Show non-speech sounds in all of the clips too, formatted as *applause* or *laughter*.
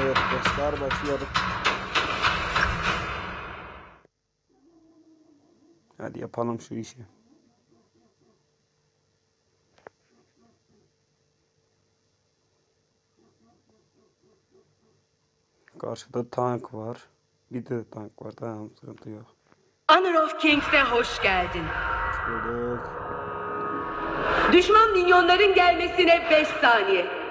Evet dostlar başladık. Hadi yapalım şu işi. Karşıda tank var. Bir de tank var. Tamam sıkıntı yok. Honor of Kings'e hoş geldin. Şöyle Düşman minyonların gelmesine 5 saniye.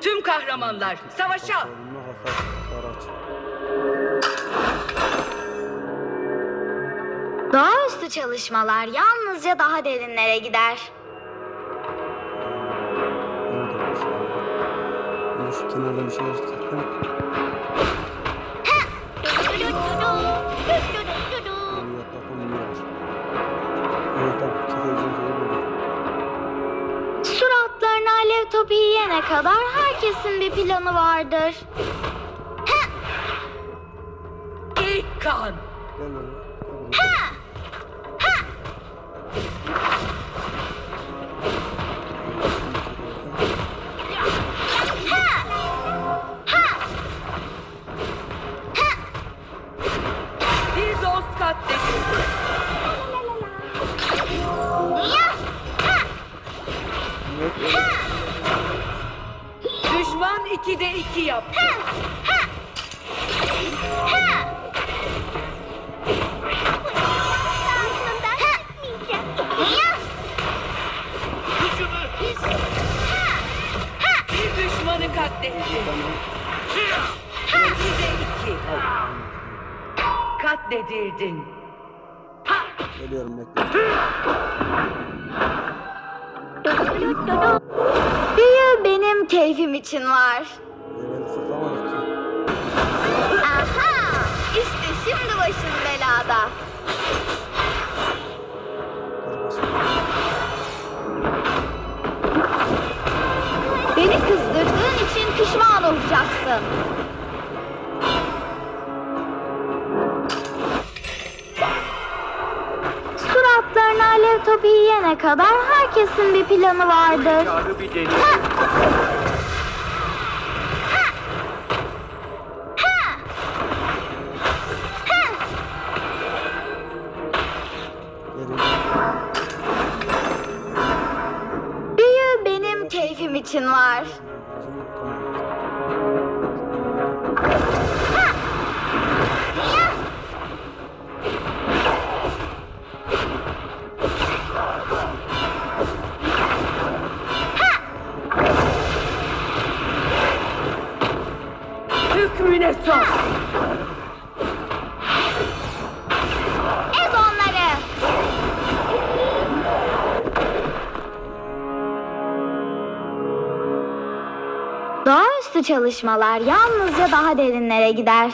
Tüm kahramanlar savaşa. Doğaüstü çalışmalar yalnızca daha derinlere gider. Şu kenarda bir şeyler tutalım. Topu yiyene kadar herkesin bir planı vardır. İlk kan. Düşmanı katletti. 2'de 2. Katledildin. Geliyorum bekle. Büyü benim keyfim için var. Ki. Aha! İşte şimdi başım belada. Kadar herkesin bir planı vardır. Geliyorum. *laughs* Son. Ez onları. Doğaüstü çalışmalar yalnızca daha derinlere gider.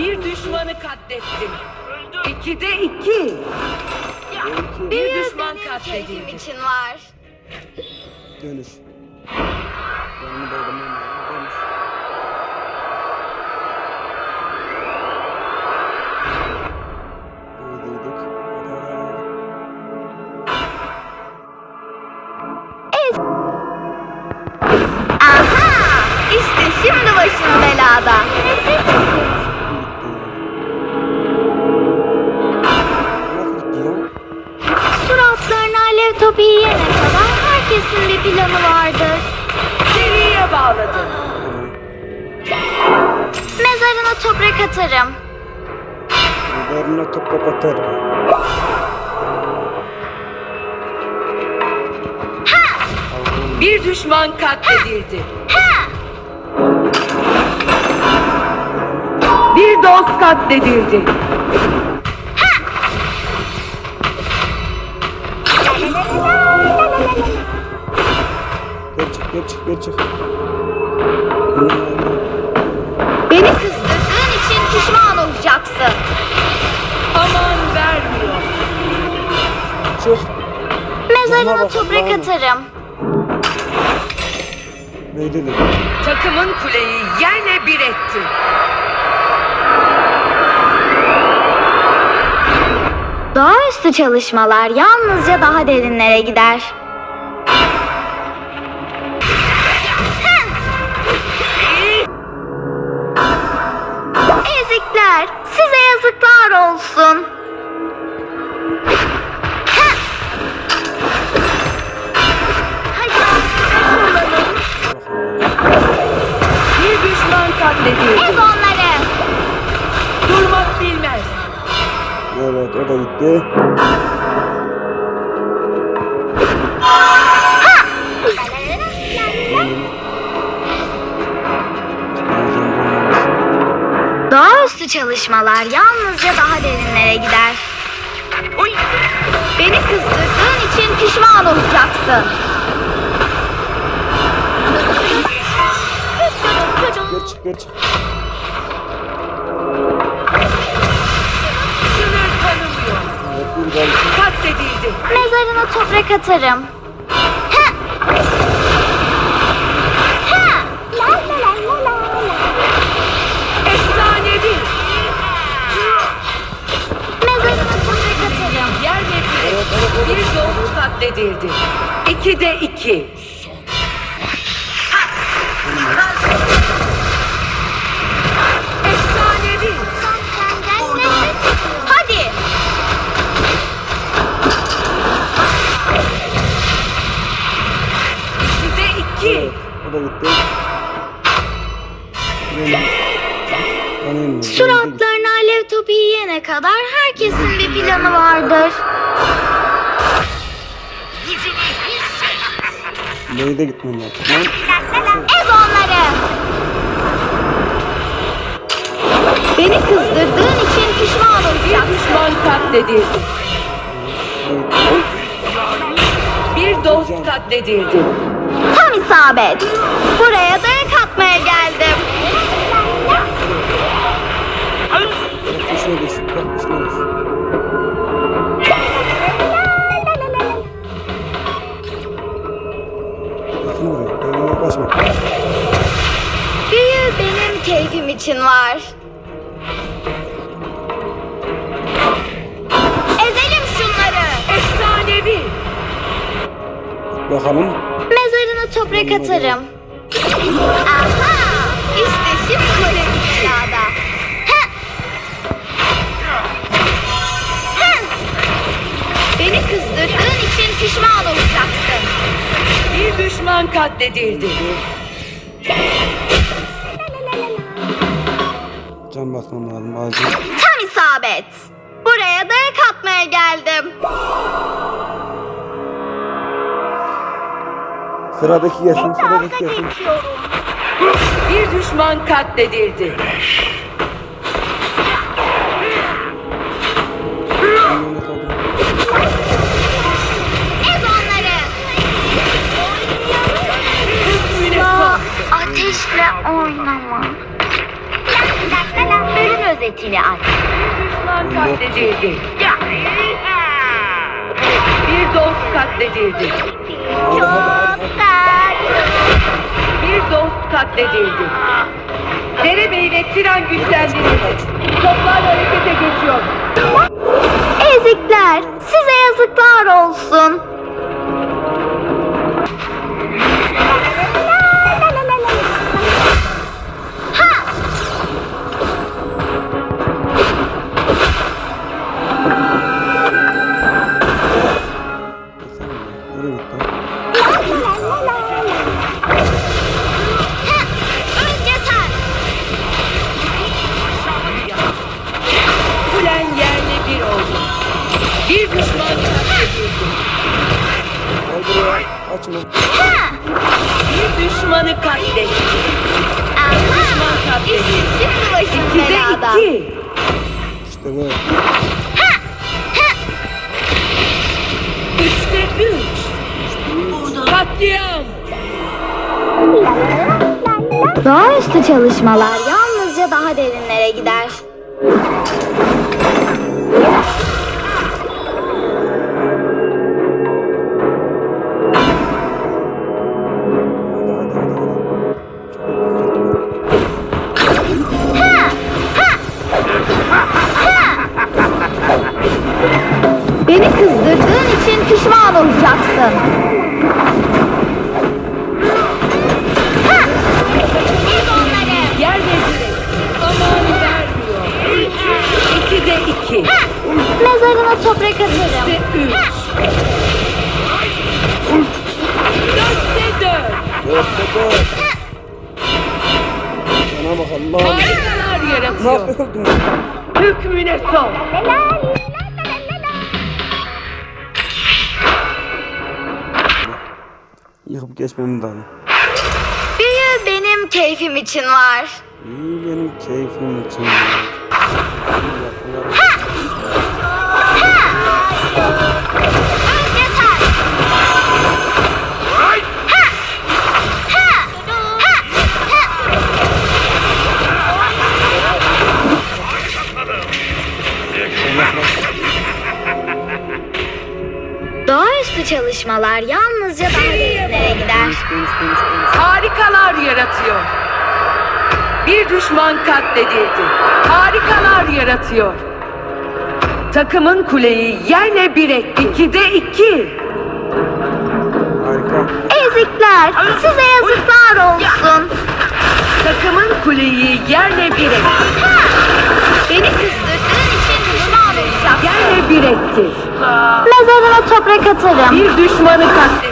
Bir düşmanı katlettin. İkide iki. Bir Büyü düşman katledildi. için var. Dönüş. Yanımı doldurmam lazım. Dönüş. Aha! İşte şimdi başım belada. Topu yiyene kadar herkesin bir planı vardır. Seriye bağladı. Tamam. Mezarına toprak atarım. Mezarına toprak atarım. Bir düşman katledildi. Bir dost katledildi. Çık çık. Beni kızdırdığın için pişman olacaksın. Aman vermiyor. Çık. Mezarına bak, toprak bana. atarım. Neydi dedi? Takımın kuleyi yerle bir etti. Doğaüstü çalışmalar yalnızca daha derinlere gider. Ezikler, size yazıklar olsun. Bir düşman Ez katledildi. onları. Durmak bilmez. Evet o da gitti. Doğaüstü çalışmalar yalnızca daha derinlere gider. Beni kızdırdığın için pişman olacaksın. Gel çık. Sınır tanımıyor. Katledildi. Mezarına toprak atarım. Heh. Bir dost katledildi. İki. Efsanevi. Senden nefret ediyorum. Hadi. İkide iki. O da gitti. Suratlarına alev topu yiyene kadar herkesin bir planı vardır. Neyde gitmem lazım. Lan Ez onları. Beni kızdırdığın için pişman olacaksın. düşman katledildi. Bir dost katledildi. Tam isabet. Buraya dayak Evine yaklaşma. Büyü benim keyfim için var. Ezelim şunları. Efsanevi. Bakalım. Mezarına toprak atarım. Aha! Düşman katledildi. Can basmam lazım acil. Tam isabet. Buraya dayak atmaya geldim. Sıradaki gelsin. Sıradaki gelsin. Bir düşman katledildi. Önüne Özetini aç. Düşman katledildi. Bir dost katledildi. Çok Bir dost katledildi. Derebey'le tren güçlendirildi. Toplar harekete geçiyor. Ezikler, size yazıklar olsun. Katliam. Doğaüstü çalışmalar yalnızca daha derinlere gider. Bana bak Allah'ım. Harikalar Ne yaratıyor. yapıyordun? Hükmüne son. Yıkıp geçmemiz lazım. Büyü benim keyfim için var. İyi benim keyfim için. Önce yaratıyor. Bir düşman katledildi. Harikalar yaratıyor. Takımın kuleyi yerle bir etti. İkide iki. Harika. Ezikler, size yazıklar olsun. Takımın kuleyi yerle bir etti. Beni kızdırdığın için pişman olacaksın. Yerle bir etti. Mezarına toprak atarım. Bir düşmanı katletti.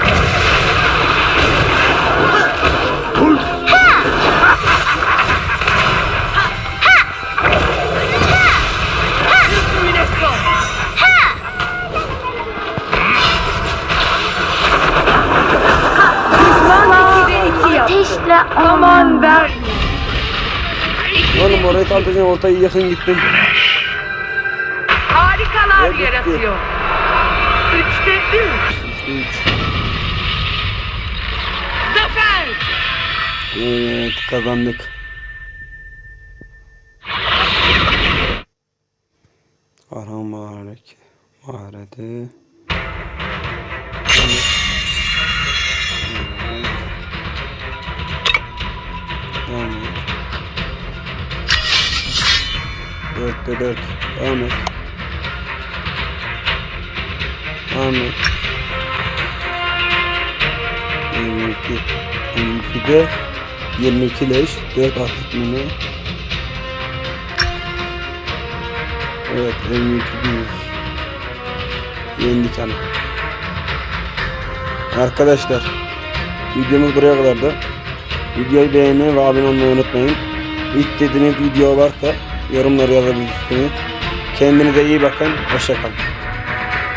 Orayı kaldıracaksın ortayı yakın gittin. Harikalar Evet, yaratıyor. Üçte üç. İşte üç. Zafer. Evet kazandık. Arhan Mübarek. Mağarada. Devam et. Dörtte dört. Devam et. Devam et. 22. 22'de 22 leş, 4 atletmini. Evet, en büyük bir yendik yani. Arkadaşlar, videomuz buraya kadardı. Videoyu beğenmeyi ve abone olmayı unutmayın. İstediğiniz video varsa yorumlara yazabilirsiniz. Kendinize iyi bakın, hoşçakalın.